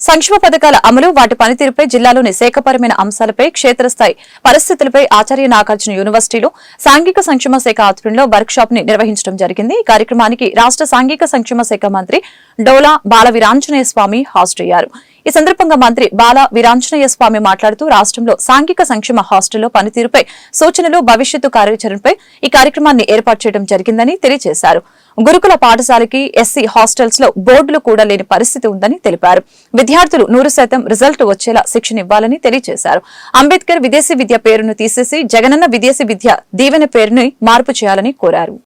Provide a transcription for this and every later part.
సంక్షేమ పథకాల అమలు వాటి పనితీరుపై జిల్లాలోని శాఖపరమైన అంశాలపై క్షేత్రస్థాయి పరిస్థితులపై ఆచార్య నాగార్జున యూనివర్సిటీలో సాంఘిక సంక్షేమ శాఖ ఆధ్వర్యంలో వర్క్ షాప్ని నిర్వహించడం జరిగింది. ఈ కార్యక్రమానికి రాష్ట్ర సాంఘిక సంక్షేమ శాఖ మంత్రి డోలా బాల స్వామి హాజరయ్యారు. ఈ సందర్భంగా మంత్రి బాల వీరాంజనేయ స్వామి మాట్లాడుతూ రాష్ట్రంలో సాంఘిక సంక్షేమ హాస్టల్లో పనితీరుపై సూచనలు భవిష్యత్తు కార్యాచరణపై ఈ కార్యక్రమాన్ని ఏర్పాటు చేయడం జరిగిందని తెలియజేశారు. గురుకుల పాఠశాలకి ఎస్సీ హాస్టల్స్లో బోర్డులు కూడా లేని పరిస్థితి ఉందని తెలిపారు. విద్యార్థులు నూరు శాతం రిజల్ట్ వచ్చేలా శిక్షణ ఇవ్వాలని తెలియజేశారు. అంబేద్కర్ విదేశీ విద్య పేరును తీసేసి జగనన్న విదేశీ విద్య దీవెన పేరుని మార్పు చేయాలని కోరారు.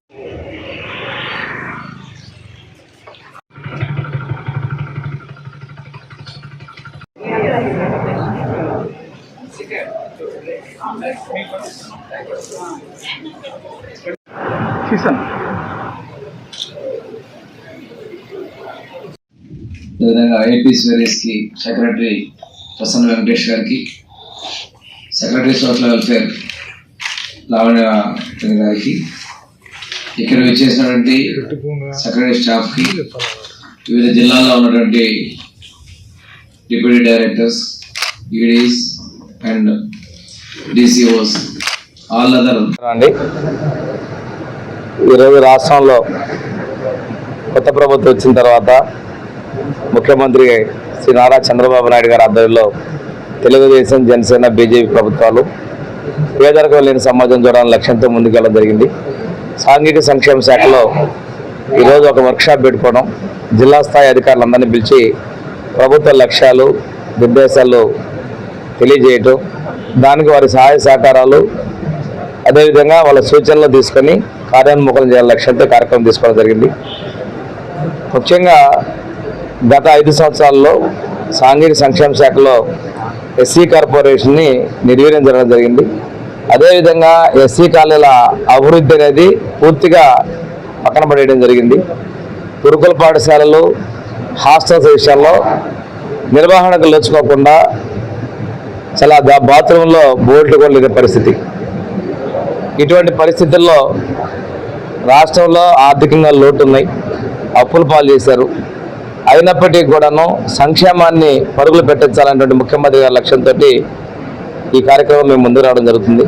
తీసాను అదేవిధంగా కి సెక్రటరీ ప్రసన్న వెంకటేష్ గారికి సెక్రటరీ సోషల్ వెల్ఫేర్ లావణ్య గారికి ఇక్కడ వచ్చేసినటువంటి సెక్రటరీ స్టాఫ్కి వివిధ జిల్లాల్లో ఉన్నటువంటి deputy directors e EDs and DCOs all other. అండి ఈరోజు రాష్ట్రంలో కొత్త ప్రభుత్వం వచ్చిన తర్వాత ముఖ్యమంత్రి శ్రీ నారా చంద్రబాబు నాయుడు గారి ఆధ్వర్యంలో తెలుగుదేశం జనసేన బీజేపీ ప్రభుత్వాలు పేదరికం లేని సమాజం చూడాలని లక్ష్యంతో ముందుకెళ్ళడం జరిగింది. సాంఘిక సంక్షేమ శాఖలో ఈరోజు ఒక వర్క్షాప్ పెట్టుకోవడం జిల్లా స్థాయి అధికారులందరినీ పిలిచి ప్రభుత్వ లక్ష్యాలు నిర్దేశాలు తెలియజేయటం. దానికి వారి సహాయ సహకారాలు అదేవిధంగా వాళ్ళ సూచనలు తీసుకొని కార్యాన్ముఖం చేయాల లక్ష్యంతో కార్యక్రమం తీసుకోవడం జరిగింది. ముఖ్యంగా గత ఐదు సంవత్సరాల్లో సాంఘిక సంక్షేమ శాఖలో ఎస్సీ కార్పొరేషన్ని నిర్వీర్యం జరగడం జరిగింది. అదేవిధంగా ఎస్సీ కాలేజీల అభివృద్ధి అనేది పూర్తిగా పక్కన పడేయడం జరిగింది. గురుకుల పాఠశాలలు హాస్టల్స్ విషయాల్లో నిర్వహణకు లోచుకోకుండా చాలా దా- బాత్రూంలో బోర్డులు కూడా లేని పరిస్థితి. ఇటువంటి పరిస్థితుల్లో రాష్ట్రంలో ఆర్థికంగా లోటు ఉన్నాయి అప్పులు పాలు చేశారు. అయినప్పటికీ కూడాను సంక్షేమాన్ని పరుగులు పెట్టించాలనేటువంటి ముఖ్యమంత్రి గారి లక్ష్యంతో ఈ కార్యక్రమం మేము ముందుకు రావడం జరుగుతుంది.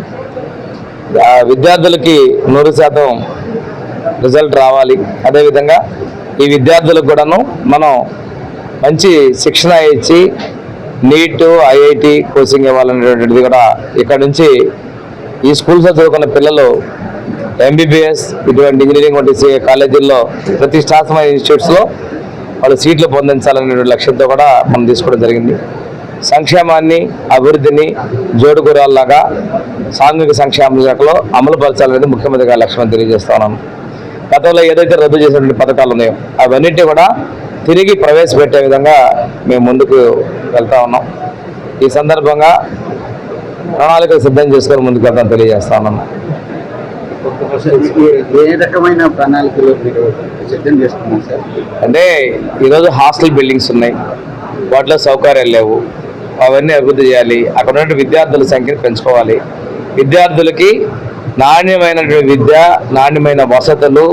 ఆ విద్యార్థులకి నూరు శాతం రిజల్ట్ రావాలి. అదేవిధంగా ఈ విద్యార్థులకు కూడాను మనం మంచి శిక్షణ ఇచ్చి నీట్ ఐఐటి కోచింగ్ ఇవ్వాలనేటువంటిది కూడా ఇక్కడ నుంచి ఈ స్కూల్స్లో చదువుకున్న పిల్లలు ఎంబీబీఎస్ ఇటువంటి ఇంజనీరింగ్ వంటి కాలేజీల్లో ప్రతిష్టాత్మక ఇన్స్టిట్యూట్స్లో వాళ్ళు సీట్లు పొందించాలనే లక్ష్యంతో కూడా మనం తీసుకోవడం జరిగింది. సంక్షేమాన్ని అభివృద్ధిని జోడుగురాల్లాగా సాంఘిక సంక్షేమ శాఖలో అమలు పరచాలనేది ముఖ్యమంత్రి గారి లక్ష్యం తెలియజేస్తున్నాను గతంలో ఏదైతే రద్దు చేసినటువంటి పథకాలు ఉన్నాయో అవన్నింటినీ కూడా తిరిగి ప్రవేశపెట్టే విధంగా మేము ముందుకు వెళ్తా ఉన్నాం. ఈ సందర్భంగా ప్రణాళికలు సిద్ధం చేసుకొని ముందుకు వెళ్తాం తెలియజేస్తా ఉన్నాను ఏ- రకమైన ప్రణాళికలు సిద్ధం సార్? అంటే ఈరోజు హాస్టల్ బిల్డింగ్స్ ఉన్నాయి వాటిలో సౌకర్యాలు లేవు అవన్నీ అభివృద్ధి చేయాలి అక్కడ ఉన్న విద్యార్థుల సంఖ్యను పెంచుకోవాలి. విద్యార్థులకి నాణ్యమైనటువంటి విద్య నాణ్యమైన వసతులు